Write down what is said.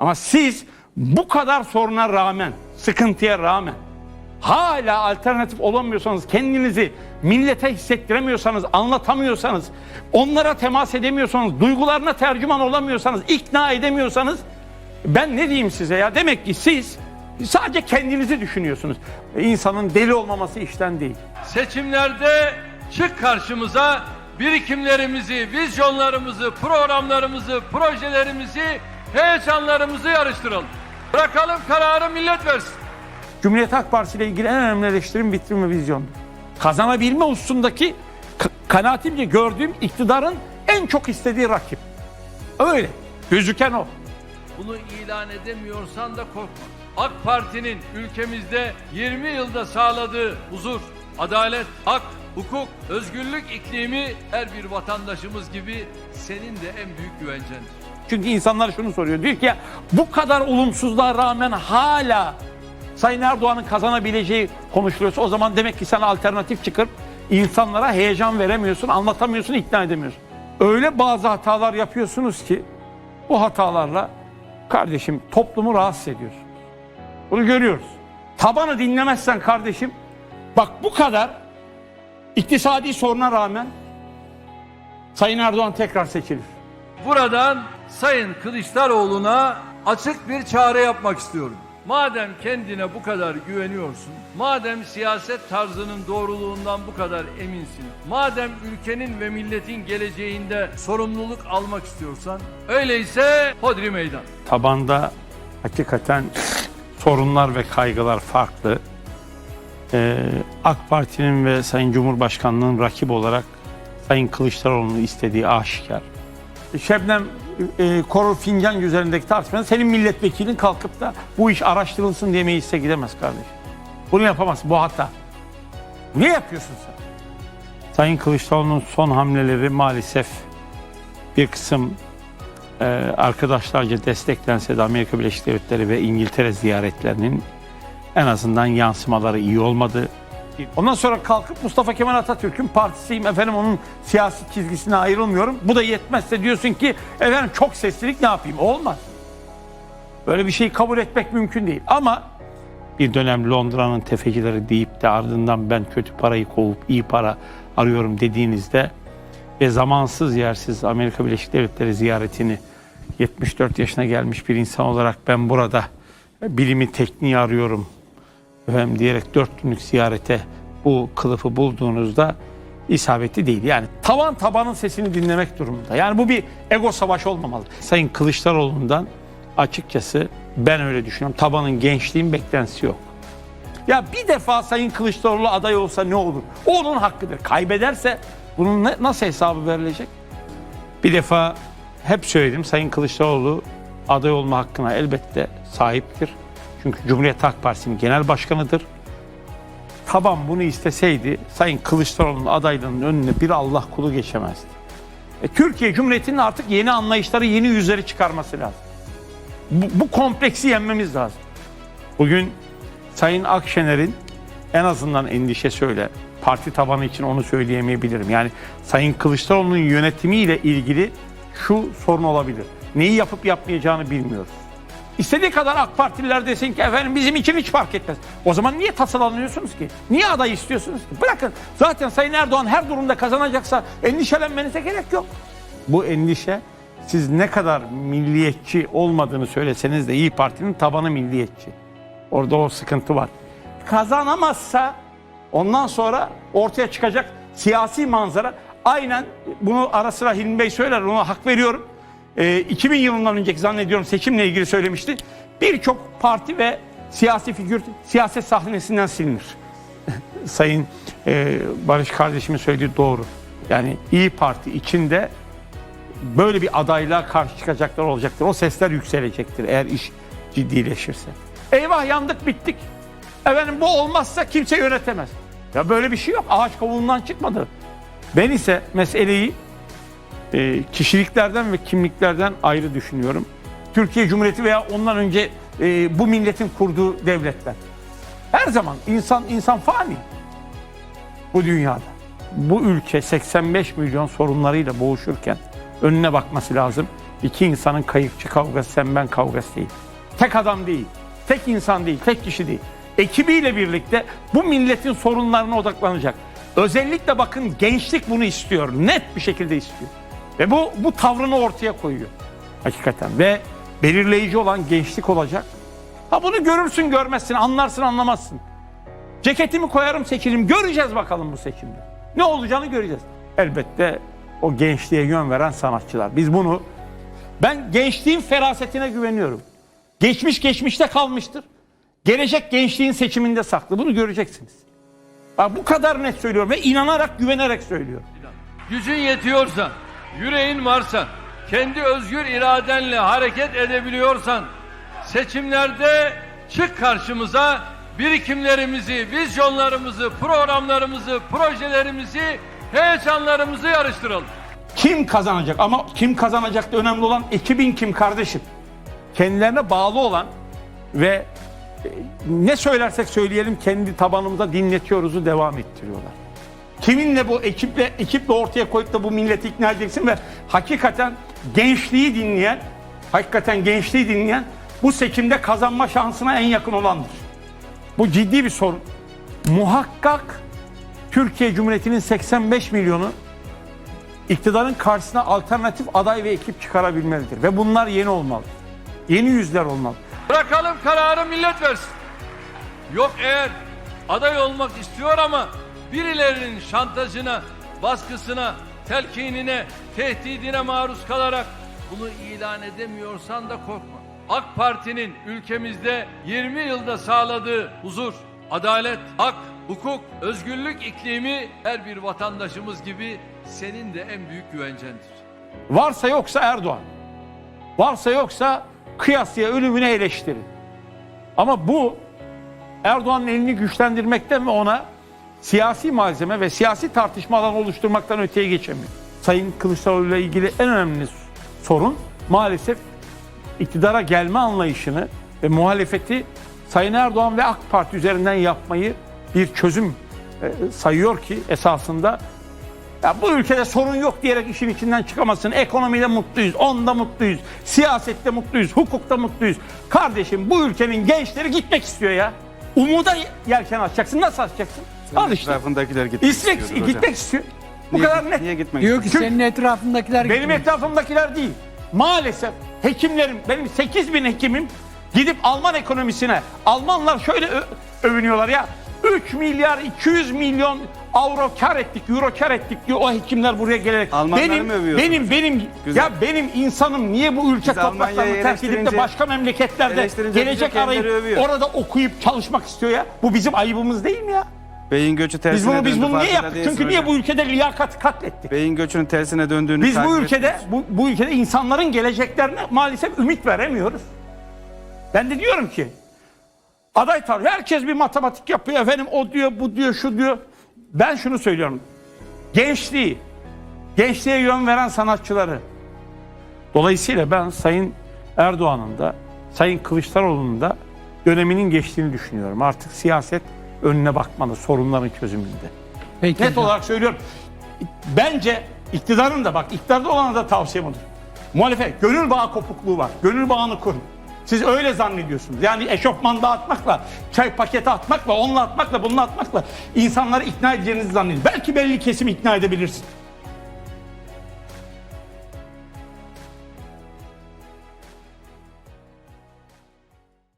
Ama siz bu kadar soruna rağmen, sıkıntıya rağmen hala alternatif olamıyorsanız, kendinizi millete hissettiremiyorsanız, anlatamıyorsanız, onlara temas edemiyorsanız, duygularına tercüman olamıyorsanız, ikna edemiyorsanız ben ne diyeyim size ya? Demek ki siz sadece kendinizi düşünüyorsunuz. İnsanın deli olmaması işten değil. Seçimlerde çık karşımıza birikimlerimizi, vizyonlarımızı, programlarımızı, projelerimizi, heyecanlarımızı yarıştıralım. Bırakalım kararı millet versin. Cumhuriyet Halk Partisi ile ilgili en önemli eleştirim vitrin ve vizyondur. Kazanabilme hususundaki ka- kanaatimce gördüğüm iktidarın en çok istediği rakip. Öyle. Gözüken o. Bunu ilan edemiyorsan da korkma. AK Parti'nin ülkemizde 20 yılda sağladığı huzur, adalet, hak, hukuk, özgürlük iklimi her bir vatandaşımız gibi senin de en büyük güvencendir. Çünkü insanlar şunu soruyor. Diyor ki bu kadar olumsuzluğa rağmen hala Sayın Erdoğan'ın kazanabileceği konuşuluyorsa o zaman demek ki sen alternatif çıkıp insanlara heyecan veremiyorsun, anlatamıyorsun, ikna edemiyorsun. Öyle bazı hatalar yapıyorsunuz ki bu hatalarla kardeşim toplumu rahatsız ediyorsun. Bunu görüyoruz. Tabanı dinlemezsen kardeşim bak bu kadar iktisadi soruna rağmen Sayın Erdoğan tekrar seçilir. Buradan Sayın Kılıçdaroğlu'na açık bir çağrı yapmak istiyorum. Madem kendine bu kadar güveniyorsun, madem siyaset tarzının doğruluğundan bu kadar eminsin, madem ülkenin ve milletin geleceğinde sorumluluk almak istiyorsan, öyleyse hodri meydan. tabanda hakikaten sorunlar ve kaygılar farklı. Ee, AK Parti'nin ve Sayın Cumhurbaşkanlığı'nın rakip olarak Sayın Kılıçdaroğlu'nu istediği aşikar. Şebnem e, Korur Fincan üzerindeki tartışmada senin milletvekilin kalkıp da bu iş araştırılsın diye meclise gidemez kardeşim. Bunu yapamaz. Bu hata. Ne yapıyorsun sen? Sayın Kılıçdaroğlu'nun son hamleleri maalesef bir kısım e, arkadaşlarca desteklense de Amerika Birleşik Devletleri ve İngiltere ziyaretlerinin en azından yansımaları iyi olmadı. Ondan sonra kalkıp Mustafa Kemal Atatürk'ün partisiyim efendim onun siyasi çizgisine ayrılmıyorum. Bu da yetmezse diyorsun ki efendim çok seslilik ne yapayım? Olmaz. Böyle bir şeyi kabul etmek mümkün değil. Ama bir dönem Londra'nın tefecileri deyip de ardından ben kötü parayı kovup iyi para arıyorum dediğinizde ve zamansız yersiz Amerika Birleşik Devletleri ziyaretini 74 yaşına gelmiş bir insan olarak ben burada bilimi tekniği arıyorum efendim diyerek dört günlük ziyarete bu kılıfı bulduğunuzda isabetli değil. Yani tavan tabanın sesini dinlemek durumunda. Yani bu bir ego savaşı olmamalı. Sayın Kılıçdaroğlu'ndan açıkçası ben öyle düşünüyorum. Tabanın gençliğin beklentisi yok. Ya bir defa Sayın Kılıçdaroğlu aday olsa ne olur? O onun hakkıdır. Kaybederse bunun ne- nasıl hesabı verilecek? Bir defa hep söyledim Sayın Kılıçdaroğlu aday olma hakkına elbette sahiptir. Çünkü Cumhuriyet Halk Partisi'nin genel başkanıdır. Taban bunu isteseydi Sayın Kılıçdaroğlu'nun adaylığının önüne bir Allah kulu geçemezdi. E, Türkiye Cumhuriyeti'nin artık yeni anlayışları, yeni yüzleri çıkarması lazım. Bu, bu kompleksi yenmemiz lazım. Bugün Sayın Akşener'in en azından endişesi öyle. Parti tabanı için onu söyleyemeyebilirim. Yani Sayın Kılıçdaroğlu'nun yönetimiyle ilgili şu sorun olabilir. Neyi yapıp yapmayacağını bilmiyoruz. İstediği kadar AK Partililer desin ki efendim bizim için hiç fark etmez. O zaman niye tasalanıyorsunuz ki? Niye aday istiyorsunuz ki? Bırakın zaten Sayın Erdoğan her durumda kazanacaksa endişelenmenize gerek yok. Bu endişe siz ne kadar milliyetçi olmadığını söyleseniz de İyi Parti'nin tabanı milliyetçi. Orada o sıkıntı var. Kazanamazsa ondan sonra ortaya çıkacak siyasi manzara aynen bunu ara sıra Hilmi Bey söyler ona hak veriyorum. Ee, 2000 yılından önceki zannediyorum seçimle ilgili söylemişti. Birçok parti ve siyasi figür siyaset sahnesinden silinir. Sayın e, Barış kardeşimin söylediği doğru. Yani İyi Parti içinde böyle bir adaylığa karşı çıkacaklar olacaktır. O sesler yükselecektir eğer iş ciddileşirse. Eyvah yandık bittik. Efendim bu olmazsa kimse yönetemez. Ya böyle bir şey yok. Ağaç kavuğundan çıkmadı. Ben ise meseleyi e, kişiliklerden ve kimliklerden ayrı düşünüyorum. Türkiye Cumhuriyeti veya ondan önce e, bu milletin kurduğu devletler. Her zaman insan insan fani bu dünyada. Bu ülke 85 milyon sorunlarıyla boğuşurken önüne bakması lazım. İki insanın kayıkçı kavgası, sen ben kavgası değil. Tek adam değil, tek insan değil, tek kişi değil. Ekibiyle birlikte bu milletin sorunlarına odaklanacak. Özellikle bakın gençlik bunu istiyor. Net bir şekilde istiyor. Ve bu, bu tavrını ortaya koyuyor. Hakikaten. Ve belirleyici olan gençlik olacak. Ha bunu görürsün görmezsin, anlarsın anlamazsın. Ceketimi koyarım seçilirim. Göreceğiz bakalım bu seçimde. Ne olacağını göreceğiz. Elbette o gençliğe yön veren sanatçılar. Biz bunu ben gençliğin ferasetine güveniyorum. Geçmiş geçmişte kalmıştır. Gelecek gençliğin seçiminde saklı. Bunu göreceksiniz. Bak bu kadar net söylüyorum ve inanarak güvenerek söylüyorum. Gücün yetiyorsa, yüreğin varsa, kendi özgür iradenle hareket edebiliyorsan, seçimlerde çık karşımıza birikimlerimizi, vizyonlarımızı, programlarımızı, projelerimizi, heyecanlarımızı yarıştıralım. Kim kazanacak? Ama kim kazanacak da önemli olan ekibin kim kardeşim? Kendilerine bağlı olan ve e, ne söylersek söyleyelim kendi tabanımıza dinletiyoruzu devam ettiriyorlar. Kiminle bu ekiple ekiple ortaya koyup da bu milleti ikna edeceksin ve hakikaten gençliği dinleyen, hakikaten gençliği dinleyen bu seçimde kazanma şansına en yakın olandır. Bu ciddi bir sorun. Muhakkak Türkiye Cumhuriyeti'nin 85 milyonu iktidarın karşısına alternatif aday ve ekip çıkarabilmelidir. Ve bunlar yeni olmalı. Yeni yüzler olmalı. Bırakalım kararı millet versin. Yok eğer aday olmak istiyor ama birilerinin şantajına, baskısına, telkinine, tehdidine maruz kalarak bunu ilan edemiyorsan da korkma. AK Parti'nin ülkemizde 20 yılda sağladığı huzur, adalet, hak, hukuk, özgürlük iklimi her bir vatandaşımız gibi senin de en büyük güvencendir. Varsa yoksa Erdoğan. Varsa yoksa kıyasıya ölümüne eleştiri. Ama bu Erdoğan'ın elini güçlendirmekten ve ona siyasi malzeme ve siyasi tartışma alanı oluşturmaktan öteye geçemiyor. Sayın Kılıçdaroğlu ile ilgili en önemli sorun maalesef iktidara gelme anlayışını ve muhalefeti Sayın Erdoğan ve AK Parti üzerinden yapmayı bir çözüm e, sayıyor ki esasında ya bu ülkede sorun yok diyerek işin içinden çıkamazsın. Ekonomide mutluyuz, onda mutluyuz, siyasette mutluyuz, hukukta mutluyuz. Kardeşim bu ülkenin gençleri gitmek istiyor ya. Umuda yelken açacaksın. Nasıl açacaksın? Al işte. Etrafındakiler gitmek İstek, istiyordur hocam. gitmek istiyor. Bu Niye, kadar net. Niye gitmek Diyor ki senin etrafındakiler Benim gitmiş. etrafımdakiler değil. Maalesef hekimlerim, benim 8 bin hekimim gidip Alman ekonomisine, Almanlar şöyle ö- övünüyorlar ya. 3 milyar 200 milyon avro kar ettik, euro kar ettik diyor o hekimler buraya gelerek. Almanları benim, mı övüyorsunuz? benim, benim, Güzel. ya benim insanım niye bu ülke Siz topraklarını Almanya'yı terk edip de eleştirince- başka memleketlerde eleştirince gelecek kendileri arayıp övüyor. orada okuyup çalışmak istiyor ya? Bu bizim ayıbımız değil mi ya? Beyin göçü tersine Biz bunu biz döndü, bunu niye farkında yaptık? değilsin Çünkü niye hocam. bu ülkede liyakat katlettik? Beyin göçünün tersine döndüğünü Biz bu ülkede etmiyoruz. bu, bu ülkede insanların geleceklerine maalesef ümit veremiyoruz. Ben de diyorum ki aday tar herkes bir matematik yapıyor efendim o diyor bu diyor şu diyor. Ben şunu söylüyorum. Gençliği, gençliğe yön veren sanatçıları. Dolayısıyla ben Sayın Erdoğan'ın da Sayın Kılıçdaroğlu'nun da döneminin geçtiğini düşünüyorum. Artık siyaset önüne bakmalı sorunların çözümünde. Peki Net hocam. olarak söylüyorum. Bence iktidarın da bak iktidarda olana da tavsiyem odur. Muhalefet gönül bağı kopukluğu var. Gönül bağını kurun. Siz öyle zannediyorsunuz. Yani eşofman dağıtmakla, çay paketi atmakla, onunla atmakla, bununla atmakla insanları ikna edeceğinizi zannediyorsunuz. Belki belli kesim ikna edebilirsin.